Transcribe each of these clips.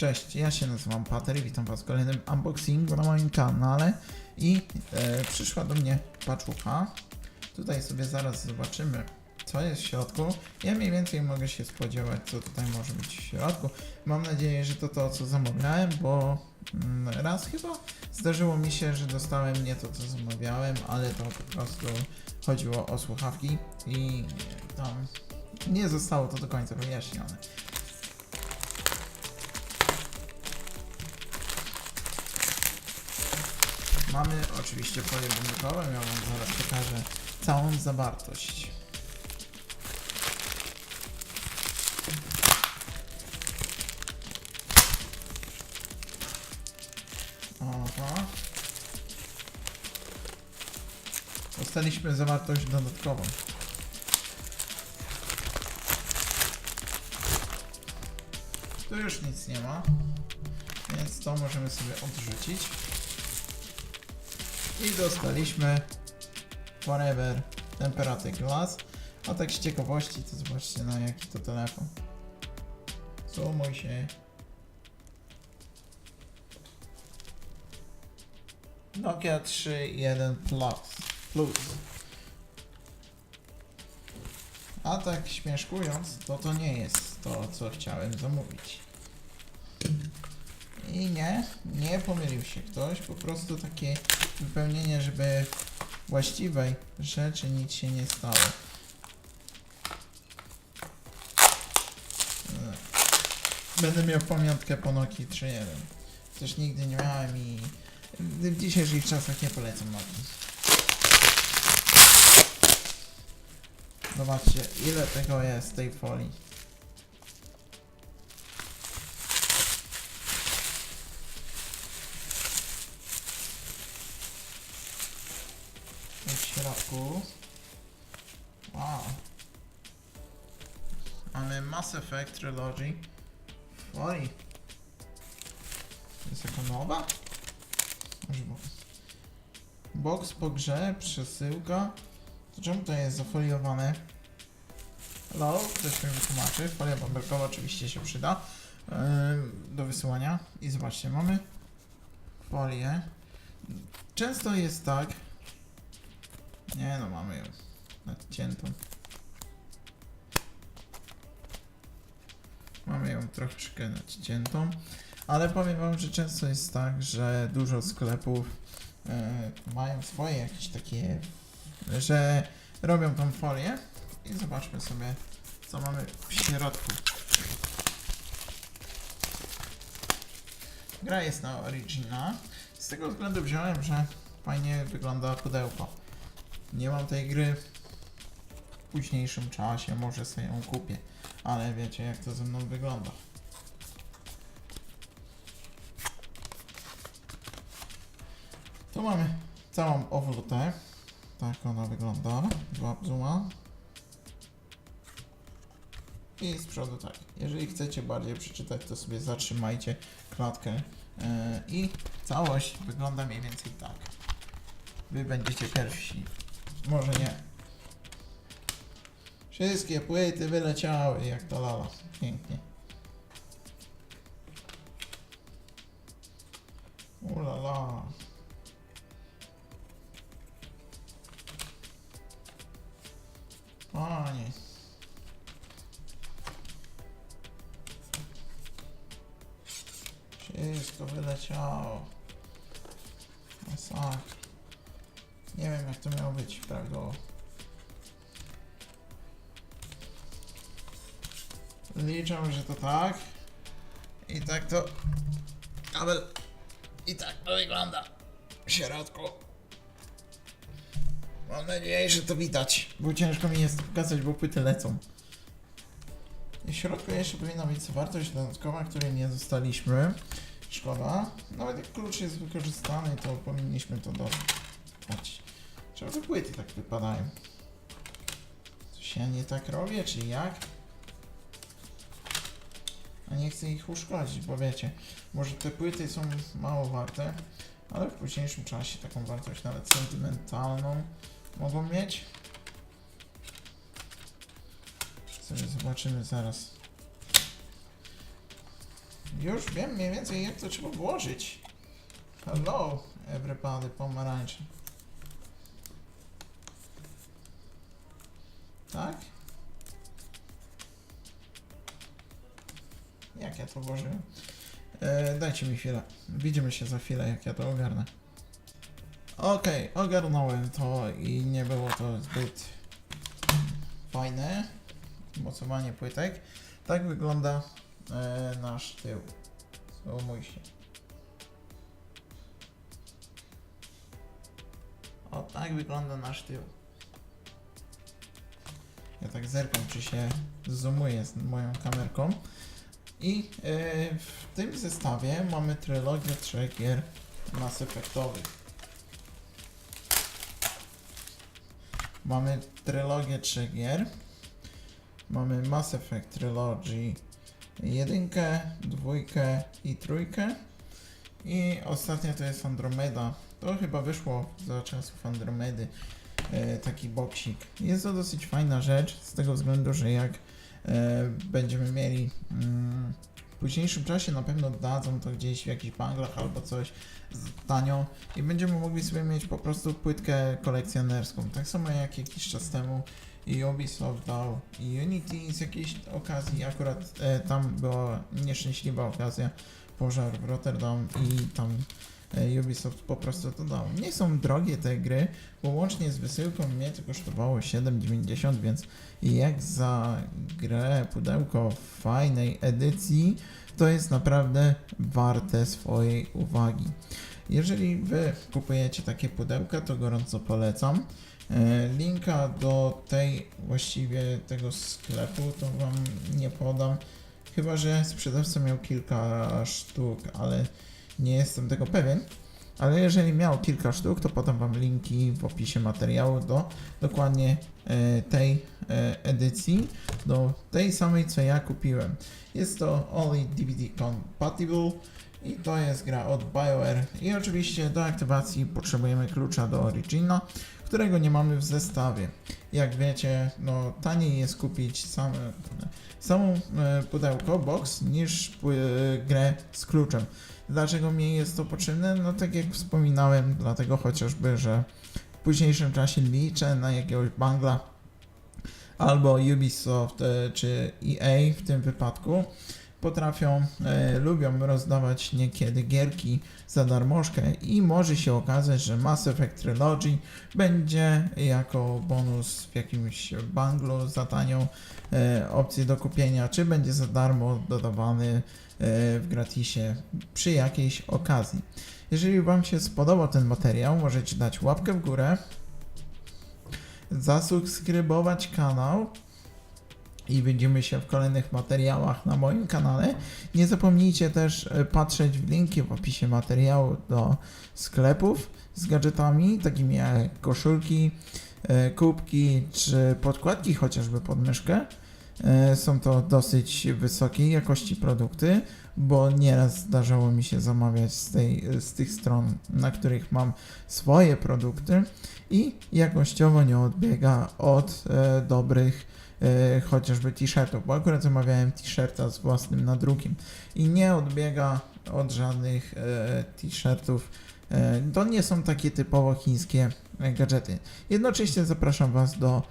Cześć, ja się nazywam Pater i witam Was w kolejnym unboxingu na moim kanale i e, przyszła do mnie paczucha. Tutaj sobie zaraz zobaczymy co jest w środku. Ja mniej więcej mogę się spodziewać co tutaj może być w środku. Mam nadzieję, że to to co zamawiałem, bo mm, raz chyba zdarzyło mi się, że dostałem nie to co zamawiałem, ale to po prostu chodziło o słuchawki i tam nie zostało to do końca wyjaśnione. Mamy oczywiście folię bumbukową, ja wam zaraz pokażę całą zawartość. Dostaliśmy zawartość dodatkową. Tu już nic nie ma, więc to możemy sobie odrzucić. I dostaliśmy Forever Temperature Glass. A tak z ciekawości, to zobaczcie na jaki to telefon. Zoomuj się. Nokia 3.1 Plus. Plus. A tak śmieszkując, to to nie jest to, co chciałem zamówić. I nie, nie pomylił się ktoś, po prostu takie wypełnienie, żeby właściwej rzeczy nic się nie stało. Będę miał pamiątkę po Nokii 3.1. Też nigdy nie miałem i w dzisiejszych czasach nie polecam Nokii. Zobaczcie, ile tego jest tej folii. w środku. Wow. Mamy Mass Effect Trilogy. Oj. To jest jaka nowa? Może box. Box po grze, przesyłka. Czemu to jest zafoliowane? Hello, ktoś mi wytłumaczy. Folia bąbelkowa oczywiście się przyda yy, do wysyłania. I zobaczcie, mamy folię. Często jest tak, nie no, mamy ją nadciętą. Mamy ją troszeczkę nadciętą, ale powiem wam, że często jest tak, że dużo sklepów e, mają swoje jakieś takie, że robią tą folię i zobaczmy sobie, co mamy w środku. Gra jest na Origina. Z tego względu wziąłem, że fajnie wygląda pudełko. Nie mam tej gry w późniejszym czasie, może sobie ją kupię, ale wiecie jak to ze mną wygląda. Tu mamy całą owlutę. Tak ona wygląda. Dwa zooma. I z przodu tak. Jeżeli chcecie bardziej przeczytać, to sobie zatrzymajcie klatkę. Yy, I całość wygląda mniej więcej tak. Wy będziecie pierwsi. Może nie. Wszystkie płyty wyleciały jak to lala. Pięknie. Panie. Wszystko wyleciało. Masakra. Nie wiem jak to miało być prawidłowo. Liczę, że to tak. I tak to... Kabel... I tak to wygląda. W środku. Mam nadzieję, że to widać, bo ciężko mi jest pokazać, bo płyty lecą. I w środku jeszcze powinna być zawartość dodatkowa, której nie dostaliśmy. Szkoda. Nawet jak klucz jest wykorzystany, to powinniśmy to dostać. Czemu te płyty tak wypadają? Coś ja nie tak robię, czy jak? A nie chcę ich uszkodzić, bo wiecie, może te płyty są mało warte, ale w późniejszym czasie taką wartość nawet sentymentalną mogą mieć. sobie zobaczymy zaraz. Już wiem mniej więcej jak to trzeba włożyć. Hello, everybody, pomarańcze. Tak? Jak ja to włożyłem? E, dajcie mi chwilę. Widzimy się za chwilę, jak ja to ogarnę. Okej, ogarnąłem to i nie było to zbyt fajne. Mocowanie płytek. Tak wygląda e, nasz tył. Złomuj się. O, tak wygląda nasz tył. Ja tak zerkam, czy się zoomuje z moją kamerką. I e, w tym zestawie mamy trylogię trzech gier Mass Effectowych. Mamy trylogię trzech gier. Mamy Mass Effect Trilogy jedynkę, dwójkę i trójkę. I ostatnia to jest Andromeda. To chyba wyszło za czasów Andromedy. E, taki boksik. Jest to dosyć fajna rzecz, z tego względu, że jak e, będziemy mieli mm, późniejszym czasie na pewno dadzą to gdzieś w jakichś banglach albo coś tanio i będziemy mogli sobie mieć po prostu płytkę kolekcjonerską. Tak samo jak jakiś czas temu i Ubisoft dał i Unity z jakiejś okazji, akurat e, tam była nieszczęśliwa okazja, pożar w Rotterdam i tam Ubisoft po prostu to dał. Nie są drogie te gry, bo łącznie z wysyłką mnie to kosztowało 7,90, więc jak za grę pudełko fajnej edycji, to jest naprawdę warte swojej uwagi. Jeżeli Wy kupujecie takie pudełka, to gorąco polecam. E, Linka do tej właściwie tego sklepu to Wam nie podam, chyba że sprzedawca miał kilka sztuk, ale nie jestem tego pewien. Ale jeżeli miał kilka sztuk, to podam Wam linki w opisie materiału do dokładnie e, tej e, edycji, do tej samej co ja kupiłem. Jest to Only DVD Compatible i to jest gra od BioWare. I oczywiście do aktywacji potrzebujemy klucza do Origina, którego nie mamy w zestawie. Jak wiecie, no taniej jest kupić same, samą e, pudełko, box, niż grę z kluczem. Dlaczego mi jest to potrzebne? No tak jak wspominałem, dlatego chociażby, że w późniejszym czasie liczę na jakiegoś bangla albo Ubisoft e, czy EA w tym wypadku potrafią, e, lubią rozdawać niekiedy gierki za darmożkę i może się okazać, że Mass Effect Trilogy będzie jako bonus w jakimś banglu za tanią e, opcję do kupienia, czy będzie za darmo dodawany e, w gratisie przy jakiejś okazji. Jeżeli Wam się spodobał ten materiał, możecie dać łapkę w górę, zasubskrybować kanał i widzimy się w kolejnych materiałach na moim kanale. Nie zapomnijcie też e, patrzeć w linki w opisie materiału do sklepów z gadżetami, takimi jak koszulki, e, kubki czy podkładki chociażby pod myszkę. E, Są to dosyć wysokiej jakości produkty, bo nieraz zdarzało mi się zamawiać z, tej, z tych stron, na których mam swoje produkty i jakościowo nie odbiega od dobrych e, chociażby t-shirtów, bo akurat zamawiałem t-shirta z własnym nadrukiem i nie odbiega od żadnych e, t-shirtów. E, to nie są takie typowo chińskie gadżety. Jednocześnie zapraszam Was do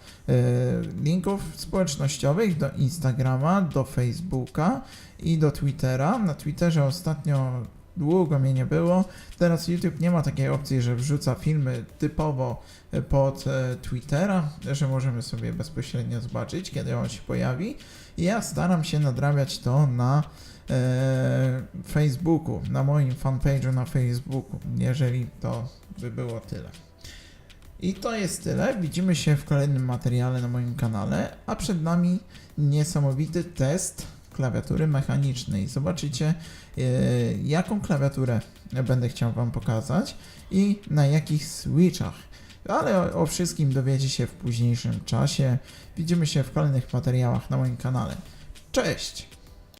linków społecznościowych, do Instagrama, do Facebooka i do Twittera. Na Twitterze ostatnio długo mnie nie było. Teraz YouTube nie ma takiej opcji, że wrzuca filmy typowo e, pod e, Twittera, że możemy sobie bezpośrednio zobaczyć, kiedy on się pojawi. I ja staram się nadrabiać to na e, Facebooku, na moim fanpage'u na Facebooku, jeżeli to by było tyle. I to jest tyle. Widzimy się w kolejnym materiale na moim kanale, a przed nami niesamowity test klawiatury mechanicznej. Zobaczycie, e, jaką klawiaturę będę chciał Wam pokazać i na jakich switchach. Ale o, o wszystkim dowiecie się w późniejszym czasie. Widzimy się w kolejnych materiałach na moim kanale. Cześć!